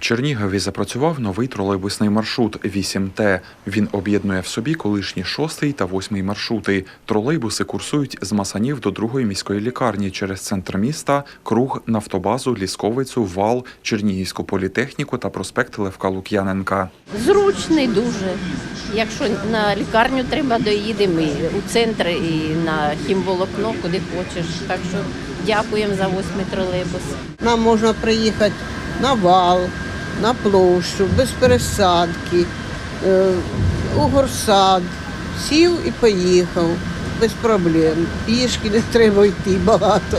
В Чернігові запрацював новий тролейбусний маршрут 8Т. Він об'єднує в собі колишні шостий та восьмий маршрути. Тролейбуси курсують з Масанів до другої міської лікарні через центр міста, круг, нафтобазу, лісковицю, вал, Чернігівську політехніку та проспект Левка Лук'яненка. Зручний дуже. Якщо на лікарню треба, доїдемо і у центр, і на хімволокно, куди хочеш. Так що дякуємо за восьмий тролейбус. Нам можна приїхати на вал, на площу, без пересадки, е, у горсад. Сів і поїхав без проблем. Пішки не треба йти багато.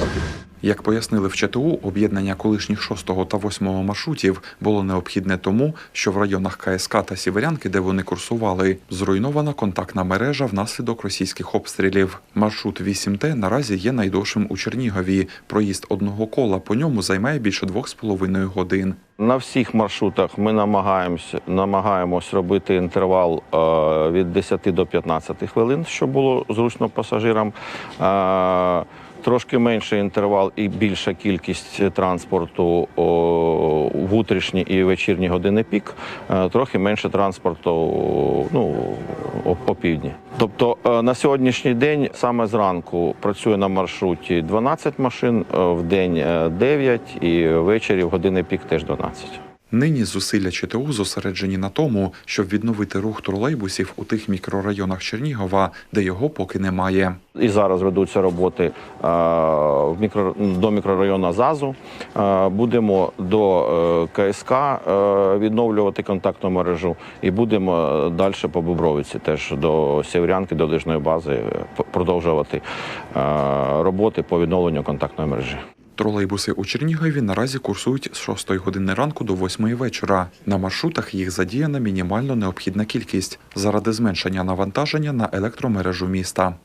Як пояснили в ЧТУ, об'єднання колишніх шостого та восьмого маршрутів було необхідне тому, що в районах КСК та Сіверянки, де вони курсували, зруйнована контактна мережа внаслідок російських обстрілів. Маршрут 8Т наразі є найдовшим у Чернігові. Проїзд одного кола по ньому займає більше двох з половиною годин. На всіх маршрутах ми намагаємось, намагаємось робити інтервал е, від 10 до 15 хвилин, щоб було зручно пасажирам. Трошки менший інтервал і більша кількість транспорту в утрішні і вечірні години пік, е, трохи менше транспорту ну, по півдні. Тобто е, на сьогоднішній день саме зранку працює на маршруті 12 машин, е, в день е, 9 і ввечері в години пік теж 12. Нині зусилля чту зосереджені на тому, щоб відновити рух тролейбусів у тих мікрорайонах Чернігова, де його поки немає. І зараз ведуться роботи е, в мікро, до мікрорайону ЗАЗу. Е, будемо до КСК е, відновлювати контактну мережу і будемо далі по Бобровиці, теж до Сєврянки, до лижної бази продовжувати роботи по відновленню контактної мережі. Тролейбуси у Чернігові наразі курсують з 6 години ранку до 8 вечора. На маршрутах їх задіяна мінімально необхідна кількість заради зменшення навантаження на електромережу міста.